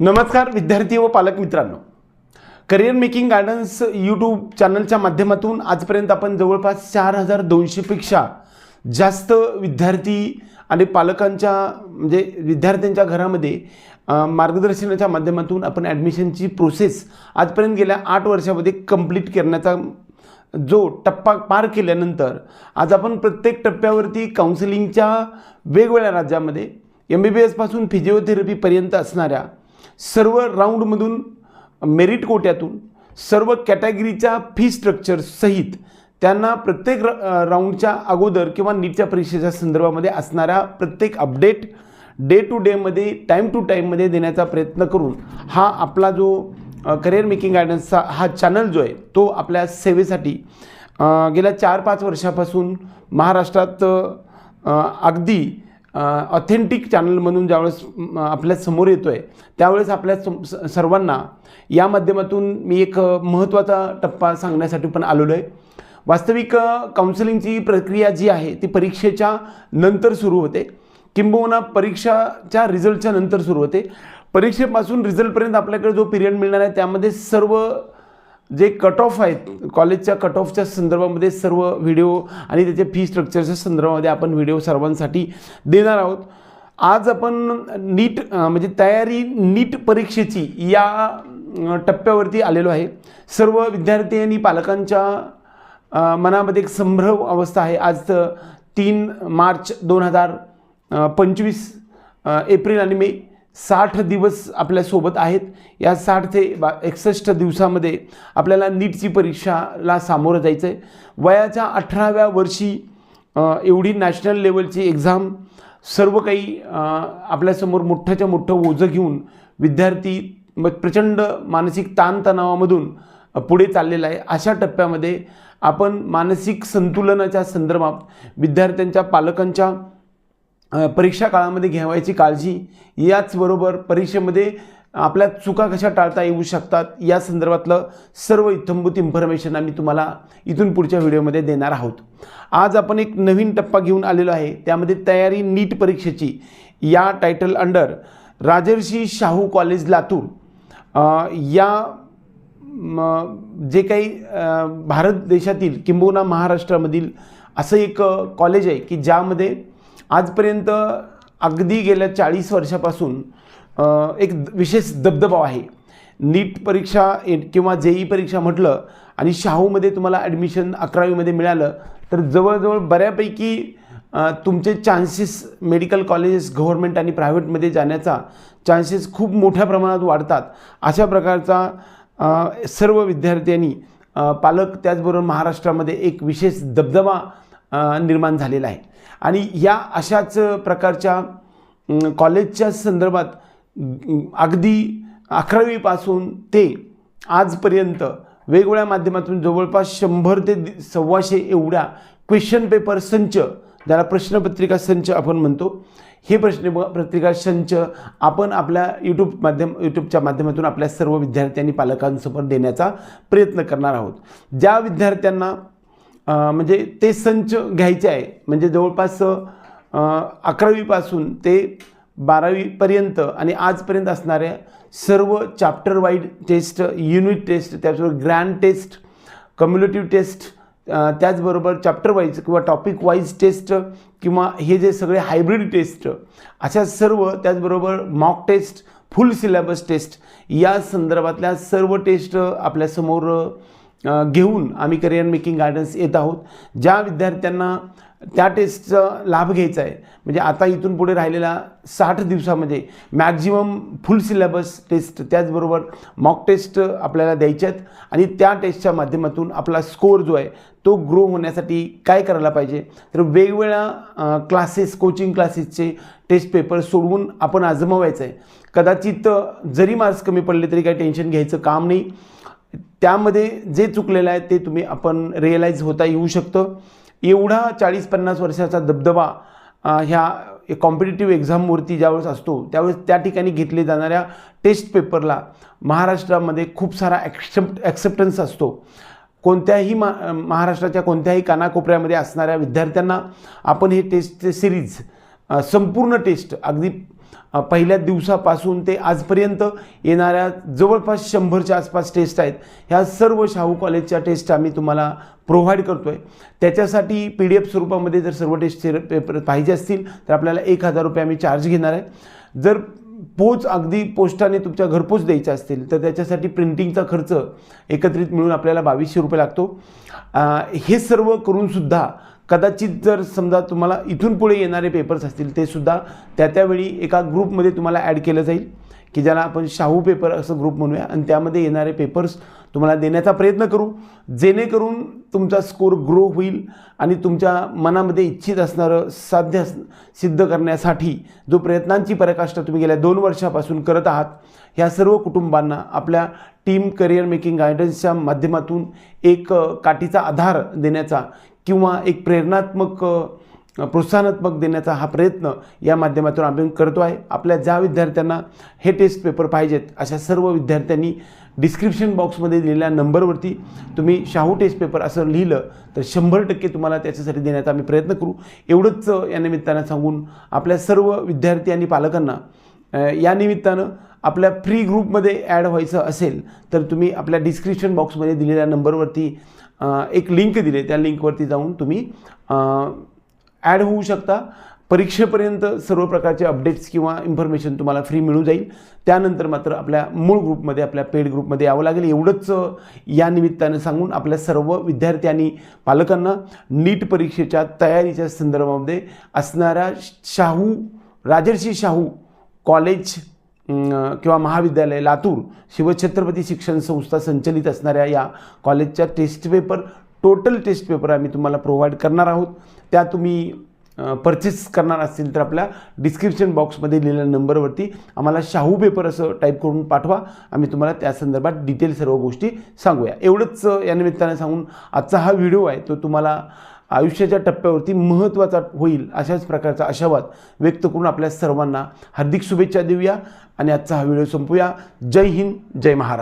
नमस्कार विद्यार्थी व पालक मित्रांनो. करिअर मेकिंग गार्डन्स यूट्यूब चॅनलच्या माध्यमातून आजपर्यंत आपण जवळपास चार हजार दोनशेपेक्षा जास्त विद्यार्थी आणि पालकांच्या म्हणजे विद्यार्थ्यांच्या घरामध्ये मार्गदर्शनाच्या माध्यमातून आपण ॲडमिशनची प्रोसेस आजपर्यंत गेल्या आठ वर्षामध्ये कंप्लीट करण्याचा जो टप्पा पार केल्यानंतर आज आपण प्रत्येक टप्प्यावरती काउन्सिलिंगच्या वेगवेगळ्या राज्यामध्ये एम बी बी एसपासून फिजिओथेरपीपर्यंत असणाऱ्या सर्व राऊंडमधून मेरिट कोट्यातून सर्व कॅटेगरीच्या फी स्ट्रक्चर सहित त्यांना प्रत्येक र राऊंडच्या अगोदर किंवा नीटच्या परीक्षेच्या संदर्भामध्ये असणाऱ्या प्रत्येक अपडेट डे टू डेमध्ये टाईम टू टाईममध्ये देण्याचा प्रयत्न करून हा आपला जो करिअर मेकिंग गायडन्सचा हा चॅनल जो आहे तो आपल्या सेवेसाठी गेल्या चार पाच वर्षापासून महाराष्ट्रात अगदी ऑथेंटिक चॅनलमधून ज्यावेळेस आपल्यासमोर येतो आहे त्यावेळेस आपल्या सम- स- सर्वांना या माध्यमातून मी एक महत्त्वाचा टप्पा सांगण्यासाठी पण आलेलो आहे वास्तविक काउन्सिलिंगची प्रक्रिया जी आहे ती परीक्षेच्या नंतर सुरू होते. किंबहुना परीक्षाच्या रिझल्टच्या नंतर सुरू होते. परीक्षेपासून रिझल्टपर्यंत आपल्याकडे जो पिरियड मिळणार आहे त्यामध्ये सर्व जे कट ऑफ आहेत कॉलेजच्या कट ऑफच्या संदर्भामध्ये सर्व व्हिडिओ आणि त्याचे फी स्ट्रक्चरच्या संदर्भामध्ये आपण व्हिडिओ सर्वांसाठी देणार आहोत. आज आपण नीट म्हणजे तयारी नीट परीक्षेची या टप्प्यावरती आलेलो आहे. सर्व विद्यार्थी आणि पालकांच्या मनामध्ये एक संभ्रम अवस्था आहे. आज तीन मार्च दोन हजार पंचवीस एप्रिल आणि मे साठ दिवस आपल्यासोबत आहेत. या साठ ते बा एकसष्ट दिवसामध्ये आपल्याला नीटची परीक्षाला सामोरं जायचं आहे वयाच्या अठराव्या वर्षी एवढी नॅशनल लेवलची एक्झाम सर्व काही आपल्यासमोर मोठ्याच्या मोठं ओझं घेऊन विद्यार्थी मग प्रचंड मानसिक ताणतणावामधून पुढे चाललेला आहे. अशा टप्प्यामध्ये आपण मानसिक संतुलनाच्या संदर्भात विद्यार्थ्यांच्या पालकांच्या परीक्षा काळामध्ये घ्यावायची काळजी याचबरोबर परीक्षेमध्ये आपल्या चुका कशा टाळता येऊ शकतात या संदर्भातलं सर्व इत्थंभूत इन्फॉर्मेशन आम्ही तुम्हाला इथून पुढच्या व्हिडिओमध्ये देणार आहोत. आज आपण एक नवीन टप्पा घेऊन आलेलो आहे त्यामध्ये तयारी नीट परीक्षेची. या title under Rajarshi Shahu college Latur. या जे काही भारत देशातील किंबहुना महाराष्ट्रामधील असं एक कॉलेज आहे की ज्यामध्ये आजपर्यंत अगदी गेल्या चाळीस वर्षापासून एक द- विशेष दबदबा आहे. नीट परीक्षा किंवा किंवा ई परीक्षा म्हटलं आणि शाहूमध्ये तुम्हाला ॲडमिशन अकरावीमध्ये मिळालं तर जवळजवळ बऱ्यापैकी तुमचे चान्सेस मेडिकल कॉलेजेस गव्हर्मेंट आणि प्रायव्हेटमध्ये जाण्याचा चान्सेस खूप मोठ्या प्रमाणात वाढतात. अशा प्रकारचा सर्व विद्यार्थ्यांनी पालक त्याचबरोबर महाराष्ट्रामध्ये एक विशेष दबदबा निर्माण झालेला आहे. आणि या अशाच प्रकारच्या कॉलेजच्या संदर्भात अगदी अकरावीपासून ते आजपर्यंत वेगवेगळ्या माध्यमातून जवळपास शंभर ते सव्वाशे एवढ्या क्वेश्चन पेपर संच ज्याला प्रश्नपत्रिका संच आपण म्हणतो हे प्रश्न पत्रिका संच आपण आपल्या यूट्यूब माध्यम यूट्यूबच्या माध्यमातून आपल्या सर्व विद्यार्थी आणि पालकांसमोर देण्याचा प्रयत्न करणार आहोत. ज्या विद्यार्थ्यांना म्हणजे ते संच घ्यायचे आहे. म्हणजे जवळपास अकरावीपासून ते बारावीपर्यंत आणि आजपर्यंत असणाऱ्या सर्व chapter wide test unit test त्याचबरोबर ग्रँड टेस्ट कम्युनिटिव्ह टेस्ट त्याचबरोबर चॅप्टर वाईज किंवा टॉपिक वाईज टेस्ट किंवा हे जे सगळे हायब्रिड टेस्ट अशा सर्व त्याचबरोबर mock test full syllabus test या संदर्भातल्या सर्व टेस्ट आपल्यासमोर घेऊन आम्ही करिअर मेकिंग गायडन्स येत आहोत. ज्या विद्यार्थ्यांना त्या टेस्टचा लाभ घ्यायचा आहे म्हणजे आता इथून पुढे राहिलेला साठ दिवसामध्ये मॅक्झिमम फुल सिलेबस टेस्ट त्याचबरोबर मॉक टेस्ट आपल्याला द्यायच्या आहेत आणि त्या टेस्टच्या माध्यमातून आपला स्कोअर जो आहे तो ग्रो होण्यासाठी काय करायला पाहिजे? तर वेगवेगळ्या क्लासेस कोचिंग क्लासेसचे टेस्ट पेपर सोडवून आपण आजमावायचं आहे. कदाचित जरी मार्क्स कमी पडले तरी काही टेन्शन घ्यायचं काम नाही. त्यामध्ये जे चुकलेलं आहे ते तुम्ही आपण रिअलाईज होता येऊ शकतं. एवढा चाळीस पन्नास वर्षाचा दबदबा ह्या कॉम्पिटेटिव्ह एक्झामवरती ज्यावेळेस असतो त्यावेळेस त्या ठिकाणी घेतले जाणाऱ्या टेस्ट पेपरला महाराष्ट्रामध्ये खूप सारा ॲक्सेप्ट ॲक्सेप्टन्स असतो. कोणत्याही मा महाराष्ट्राच्या कोणत्याही कानाकोपऱ्यामध्ये असणाऱ्या विद्यार्थ्यांना आपण हे टेस्टचे सिरीज संपूर्ण टेस्ट अगदी पहिल्या दिवसापासून ते आजपर्यंत येणाऱ्या जवळपास शंभरच्या आसपास टेस्ट आहेत. ह्या सर्व शाहू कॉलेजच्या टेस्ट आम्ही तुम्हाला प्रोव्हाइड करतो आहे त्याच्यासाठी पी डी एफ स्वरूपामध्ये जर सर्व टेस्टचे पेपर पाहिजे असतील तर आपल्याला एक हजार रुपये आम्ही चार्ज घेणार आहे. जर पोच अगदी पोस्टाने तुमच्या घरपोच द्यायच्या असतील तर त्याच्यासाठी प्रिंटिंगचा खर्च एकत्रित मिळून आपल्याला बावीसशे रुपये लागतो. हे सर्व करूनसुद्धा कदाचित जर समजा तुम्हाला इथून पुढे येणारे पेपर्स असतील ते सुद्धा त्या त्यावेळी एका ग्रुपमध्ये तुम्हाला ॲड केलं जाईल की ज्याला आपण शाहू पेपर असं ग्रुप म्हणूया. आणि त्यामध्ये येणारे पेपर्स तुम्हाला देण्याचा प्रयत्न करू. जेणेकरून तुमचा स्कोर ग्रो होईल आणि तुमच्या मनामध्ये इच्छित असणारं साध्य सिद्ध करण्यासाठी जो प्रयत्नांची पराकाष्ठा तुम्ही गेल्या दोन वर्षापासून करत आहात ह्या सर्व कुटुंबांना आपल्या टीम करिअर मेकिंग गायडन्सच्या माध्यमातून एक काठीचा आधार देण्याचा किंवा एक प्रेरणात्मक प्रोत्साहनात्मक देण्याचा हा प्रयत्न या माध्यमातून आम्ही करतो आहे. आपल्या ज्या विद्यार्थ्यांना हे टेस्ट पेपर पाहिजेत अशा सर्व विद्यार्थ्यांनी डिस्क्रिप्शन बॉक्समध्ये दिलेल्या नंबरवरती तुम्ही शाहू टेस्ट पेपर असं लिहिलं तर शंभर टक्के तुम्हाला त्याच्यासाठी देण्याचा आम्ही प्रयत्न करू. एवढंच या निमित्तानं सांगून आपल्या सर्व विद्यार्थी आणि पालकांना या निमित्तानं आपल्या फ्री ग्रुपमध्ये ॲड व्हायचं असेल तर तुम्ही आपल्या डिस्क्रिप्शन बॉक्समध्ये दिलेल्या नंबरवरती एक लिंक दिली. त्या लिंकवरती जाऊन तुम्ही ॲड होऊ शकता. परीक्षेपर्यंत सर्व प्रकारचे अपडेट्स किंवा इन्फॉर्मेशन तुम्हाला फ्री मिळून जाईल. त्यानंतर मात्र आपल्या मूळ ग्रुपमध्ये आपल्या पेड ग्रुपमध्ये यावं लागेल. एवढंच या निमित्तानं सांगून आपल्या सर्व विद्यार्थी आणि पालकांना नीट परीक्षेच्या तयारीच्या संदर्भामध्ये असणाऱ्या शाहू राजर्षी शाहू कॉलेज किंवा महाविद्यालय लातूर शिवछत्रपती शिक्षण संस्था संचलित असणाऱ्या या कॉलेजच्या test paper total test paper आम्ही तुम्हाला प्रोव्हाइड करणार आहोत. त्या तुम्ही परचेस करणार असतील तर आपल्या डिस्क्रिप्शन बॉक्समध्ये दिलेल्या नंबरवरती आम्हाला शाहू पेपर असं टाईप करून पाठवा. आम्ही तुम्हाला त्या संदर्भात डिटेल सर्व गोष्टी सांगूया. एवढंच या निमित्ताने सांगून आजचा हा व्हिडिओ आहे. तो तुम्हाला आयुष्याच्या टप्प्यावरती महत्त्वाचा होईल अशाच प्रकारचा आशावाद व्यक्त करून आपल्या सर्वांना हार्दिक शुभेच्छा देऊया आणि आजचा हा व्हिडिओ संपूया. जय हिंद जय महाराष्ट्र.